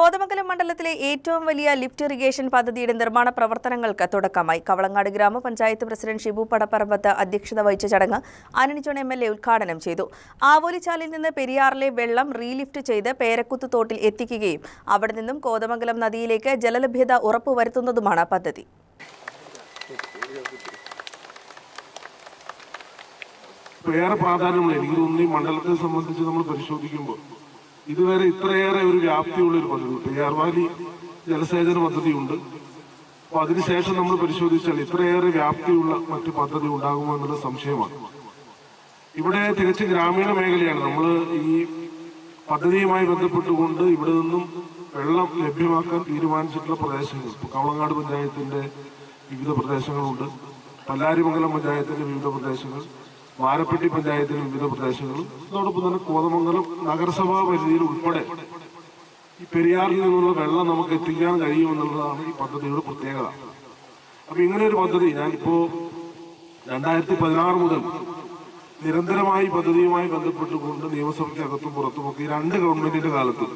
കോതമംഗലം മണ്ഡലത്തിലെ ഏറ്റവും വലിയ ലിഫ്റ്റ് ഇറിഗേഷൻ പദ്ധതിയുടെ നിർമ്മാണ പ്രവർത്തനങ്ങൾക്ക് തുടക്കമായി. കവളങ്ങാട് ഗ്രാമപഞ്ചായത്ത് പ്രസിഡന്റ് ഷിബു പടപ്പറമ്പത്ത് അധ്യക്ഷത വഹിച്ച ചടങ്ങ് ആന്റണി എം എൽ എ ഉദ്ഘാടനം ചെയ്തു. ആവോലിച്ചാലിൽ നിന്ന് പെരിയാറിലെ വെള്ളം റീലിഫ്റ്റ് ചെയ്ത് പേരക്കുത്ത് തോട്ടിൽ എത്തിക്കുകയും അവിടെ നിന്നും കോതമംഗലം നദിയിലേക്ക് ജലലഭ്യത ഉറപ്പുവരുത്തുന്നതുമാണ് പദ്ധതി. ഏറെ പ്രാധാന്യമുള്ള എനിക്ക് തോന്നുന്നു ഈ മണ്ഡലത്തെ സംബന്ധിച്ച് നമ്മൾ പരിശോധിക്കുമ്പോൾ ഇതുവരെ ഇത്രയേറെ ഒരു വ്യാപ്തിയുള്ള ഒരു പദ്ധതി. പെരിയാർ വാലി ജലസേചന പദ്ധതിയുണ്ട്. അപ്പൊ അതിനുശേഷം നമ്മൾ പരിശോധിച്ചാൽ ഇത്രയേറെ വ്യാപ്തിയുള്ള മറ്റു പദ്ധതി ഉണ്ടാകുമോ എന്നുള്ള സംശയമാണ്. ഇവിടെ തികച്ചും ഗ്രാമീണ മേഖലയാണ്. നമ്മൾ ഈ പദ്ധതിയുമായി ബന്ധപ്പെട്ടുകൊണ്ട് ഇവിടെ നിന്നും വെള്ളം ലഭ്യമാക്കാൻ തീരുമാനിച്ചിട്ടുള്ള പ്രദേശങ്ങൾ. കവളങ്ങാട് പഞ്ചായത്തിന്റെ വിവിധ പ്രദേശങ്ങളുണ്ട്. പല്ലാരിമംഗലം പഞ്ചായത്തിന്റെ വിവിധ പ്രദേശങ്ങൾ. വാരപ്പെട്ടി പഞ്ചായത്തിലെ വിവിധ പ്രദേശങ്ങളും അതോടൊപ്പം തന്നെ കോതമംഗലം നഗരസഭാ പരിധിയിൽ ഉൾപ്പെടെ ഈ പെരിയാറിൽ നിന്നുള്ള വെള്ളം നമുക്ക് എത്തിക്കാൻ കഴിയുമെന്നുള്ളതാണ് ഈ പദ്ധതിയുടെ പ്രത്യേകത. അപ്പൊ ഇങ്ങനെ ഒരു പദ്ധതി ഞാനിപ്പോ രണ്ടായിരത്തി പതിനാറ് മുതൽ നിരന്തരമായി പദ്ധതിയുമായി ബന്ധപ്പെട്ടുകൊണ്ട് നിയമസഭയ്ക്കകത്തും പുറത്തുമൊക്കെ ഈ രണ്ട് ഗവൺമെന്റിന്റെ കാലത്ത്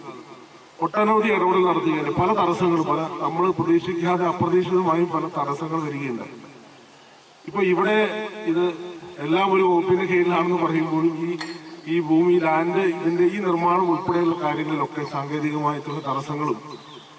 ഒട്ടനവധി ഇടപെടൽ നടത്തുകയാണ് പല തടസ്സങ്ങളും പല നമ്മൾ പ്രതീക്ഷിക്കാതെ അപ്രതീക്ഷിതമായും പല തടസ്സങ്ങൾ വരികയുണ്ടായി. ഇപ്പൊ ഇവിടെ ഇത് എല്ലാം ഒരു വകുപ്പിന്റെ കീഴിലാണെന്ന് പറയുമ്പോൾ ഈ ഈ ഭൂമി ലാൻഡ് ഇതിന്റെ ഈ നിർമ്മാണം ഉൾപ്പെടെയുള്ള കാര്യങ്ങളിലൊക്കെ സാങ്കേതികമായിട്ടുള്ള തടസ്സങ്ങളും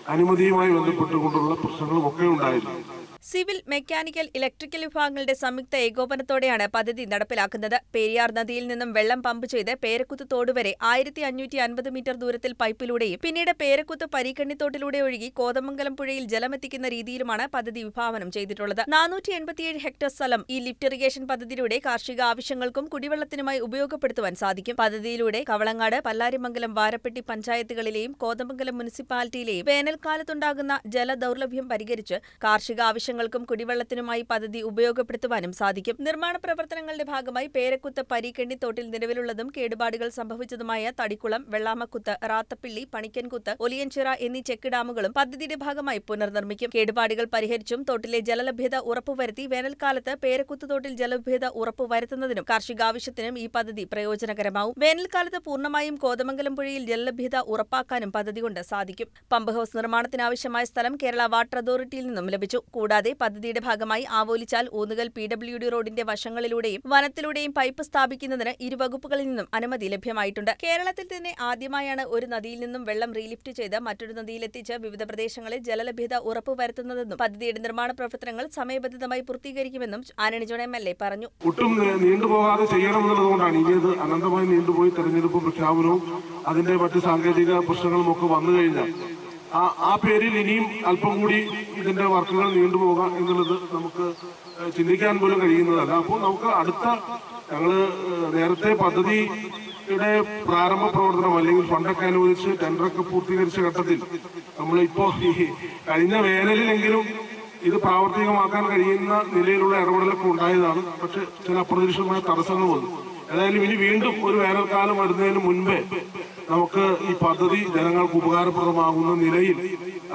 അനുമതിയുമായി ബന്ധപ്പെട്ടുകൊണ്ടുള്ള പ്രശ്നങ്ങളും ഒക്കെ ഉണ്ടായിരുന്നു. സിവിൽ മെക്കാനിക്കൽ ഇലക്ട്രിക്കൽ വിഭാഗങ്ങളുടെ സംയുക്ത ഏകോപനത്തോടെയാണ് പദ്ധതി നടപ്പിലാക്കുന്നത്. പെരിയാർ നദിയിൽ നിന്നും വെള്ളം പമ്പ് ചെയ്ത് പേരക്കുത്ത് തോട് വരെ ആയിരത്തി അഞ്ഞൂറ്റി അൻപത് മീറ്റർ ദൂരത്തിൽ പൈപ്പിലൂടെയും പിന്നീട് പേരക്കുത്ത് പരീക്കണ്ണിത്തോട്ടിലൂടെ ഒഴുകി കോതമംഗലം പുഴയിൽ ജലമെത്തിക്കുന്ന രീതിയിലുമാണ് പദ്ധതി വിഭാവനം ചെയ്തിട്ടുള്ളത്. നാനൂറ്റി എൺപത്തിയേഴ് ഹെക്ടർ സ്ഥലം ഈ ലിഫ്റ്റ് ഇറിഗേഷൻ പദ്ധതിയിലൂടെ കാർഷിക ആവശ്യങ്ങൾക്കും കുടിവെള്ളത്തിനുമായി ഉപയോഗപ്പെടുത്തുവാൻ സാധിക്കും. പദ്ധതിയിലൂടെ കവളങ്ങാട് പല്ലാരിമംഗലം വാരപ്പെട്ടി പഞ്ചായത്തുകളിലെയും കോതമംഗലം മുനിസിപ്പാലിറ്റിയിലെയും വേനൽക്കാലത്തുണ്ടാകുന്ന ജലദൌർലഭ്യം പരിഹരിച്ച് കാർഷിക ആവശ്യങ്ങൾക്കും കുടിവെള്ളത്തിനുമായി പദ്ധതി ഉപയോഗപ്പെടുത്തുവാനും സാധിക്കും. നിർമ്മാണ പ്രവർത്തനങ്ങളുടെ ഭാഗമായി പേരക്കുത്ത് പരീക്കണ്ണി തോട്ടിൽ നിലവിലുള്ളതും കേടുപാടുകൾ സംഭവിച്ചതുമായ തടിക്കുളം വെള്ളാമക്കുത്ത് റാത്തപ്പിള്ളി പണിക്കൻകുത്ത് ഒലിയൻചിറ എന്നീ ചെക്ക് ഡാമുകളും പദ്ധതിയുടെ ഭാഗമായി പുനർനിർമ്മിക്കും. കേടുപാടുകൾ പരിഹരിച്ചും തോട്ടിലെ ജലലഭ്യത ഉറപ്പുവരുത്തി വേനൽക്കാലത്ത് പേരക്കുത്ത് തോട്ടിൽ ജലലഭ്യത ഉറപ്പുവരുത്തുന്നതിനും കാർഷികാവശ്യത്തിനും ഈ പദ്ധതി പ്രയോജനകരമാവും. വേനൽക്കാലത്ത് പൂർണമായും കോതമംഗലം പുഴയിൽ ജലലഭ്യത ഉറപ്പാക്കാനും പദ്ധതി കൊണ്ട് സാധിക്കും. പമ്പ് ഹൌസ് നിർമ്മാണത്തിനാവശ്യമായ സ്ഥലം കേരള വാട്ടർ അതോറിറ്റിയിൽ നിന്നും ലഭിച്ചു. കൂടാതെ പദ്ധതിയുടെ ഭാഗമായി Avolichal Oonnukal P W D റോഡിന്റെ വശങ്ങളിലൂടെയും വനത്തിലൂടെയും പൈപ്പ് സ്ഥാപിക്കുന്നതിന് ഇരു വകുപ്പുകളിൽ നിന്നും അനുമതി ലഭ്യമായിട്ടുണ്ട്. കേരളത്തിൽ തന്നെ ആദ്യമായാണ് ഒരു നദിയിൽ നിന്നും വെള്ളം റീലിഫ്റ്റ് ചെയ്ത് മറ്റൊരു നദിയിലെത്തിച്ച് വിവിധ പ്രദേശങ്ങളിൽ ജലലഭ്യത ഉറപ്പുവരുത്തുന്നതെന്നും പദ്ധതിയുടെ നിർമ്മാണ പ്രവർത്തനങ്ങൾ സമയബന്ധിതമായി പൂർത്തീകരിക്കുമെന്നും ആനണി ജോൺ എം എൽ എ പറഞ്ഞു. അനന്തമായി നീണ്ടുപോയി തെരഞ്ഞെടുപ്പ് പ്രഖ്യാപനവും അതിന്റെ മറ്റ് സാങ്കേതിക പ്രശ്നങ്ങളും ഒക്കെ വന്നു കഴിഞ്ഞാൽ ആ ആ പേരിൽ ഇനിയും അല്പം കൂടി ഇതിന്റെ വർക്കുകൾ നീണ്ടുപോകാം എന്നുള്ളത് നമുക്ക് ചിന്തിക്കാൻ പോലും കഴിയുന്നതല്ല. അപ്പോൾ നമുക്ക് അടുത്ത ഞങ്ങൾ ഏഹ്, നേരത്തെ പദ്ധതിയുടെ പ്രാരംഭ പ്രവർത്തനം അല്ലെങ്കിൽ ഫണ്ടൊക്കെ അനുവദിച്ച് ടെൻഡറൊക്കെ പൂർത്തീകരിച്ച ഘട്ടത്തിൽ നമ്മളിപ്പോ ഈ കഴിഞ്ഞ വേനലിലെങ്കിലും ഇത് പ്രാവർത്തികമാക്കാൻ കഴിയുന്ന നിലയിലുള്ള ഇടപെടലൊക്കെ ഉണ്ടായതാണ്. പക്ഷെ ചില അപ്രതീക്ഷിതമായ തടസ്സങ്ങൾ വന്നു. ഏതായാലും ഇനി വീണ്ടും ഒരു വേനൽക്കാലം വരുന്നതിന് മുൻപേ നമുക്ക് ഈ പദ്ധതി ജനങ്ങൾക്ക് ഉപകാരപ്രദമാകുന്ന നിലയിൽ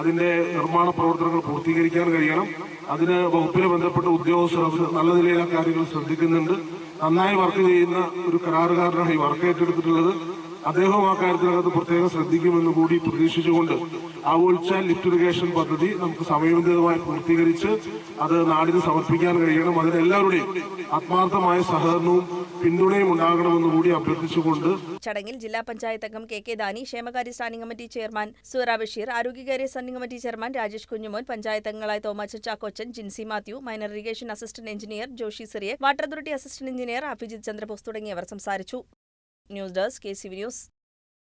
അതിന്റെ നിർമ്മാണ പ്രവർത്തനങ്ങൾ പൂർത്തീകരിക്കാൻ കഴിയണം. അതിന് വകുപ്പിനെ ബന്ധപ്പെട്ട ഉദ്യോഗസ്ഥർ നല്ല നിലയിൽ ആ കാര്യങ്ങൾ ശ്രദ്ധിക്കുന്നുണ്ട്. നന്നായി വർക്ക് ചെയ്യുന്ന ഒരു കരാറുകാരനാണ് ഈ വർക്ക് ഏറ്റെടുത്തിട്ടുള്ളത്. അദ്ദേഹം ആ കാര്യത്തിനകത്ത് പ്രത്യേകം ശ്രദ്ധിക്കുമെന്ന് കൂടി പ്രതീക്ഷിച്ചുകൊണ്ട് ആവോൾച്ചാൽ ലിഫ്റ്റ് ഇറിഗേഷൻ പദ്ധതി നമുക്ക് സമയബന്ധിതമായി പൂർത്തീകരിച്ച് അത് നാടിന് സമർപ്പിക്കാൻ കഴിയണം. അതിനെല്ലാവരുടെയും ആത്മാർത്ഥമായ സഹകരണവും പിന്തുണയും ഉണ്ടാകണമെന്ന് കൂടി അഭ്യർത്ഥിച്ചുകൊണ്ട് ചടങ്ങിൽ ജില്ലാ പഞ്ചായത്ത് അംഗം കെ കെ ദാനി ക്ഷേമകാര്യ standing committee chairman Sura Basheer ആരോഗ്യകാര്യ standing committee chairman Rajesh Kunjumon panchayat അംഗങ്ങളായ Thomacha Chackochan Jincy Mathew minor irrigation assistant engineer Joshy സിറിയെ water authority assistant engineer Abhijith Chandrabose തുടങ്ങിയവർ സംസാരിച്ചു. News desk K C news.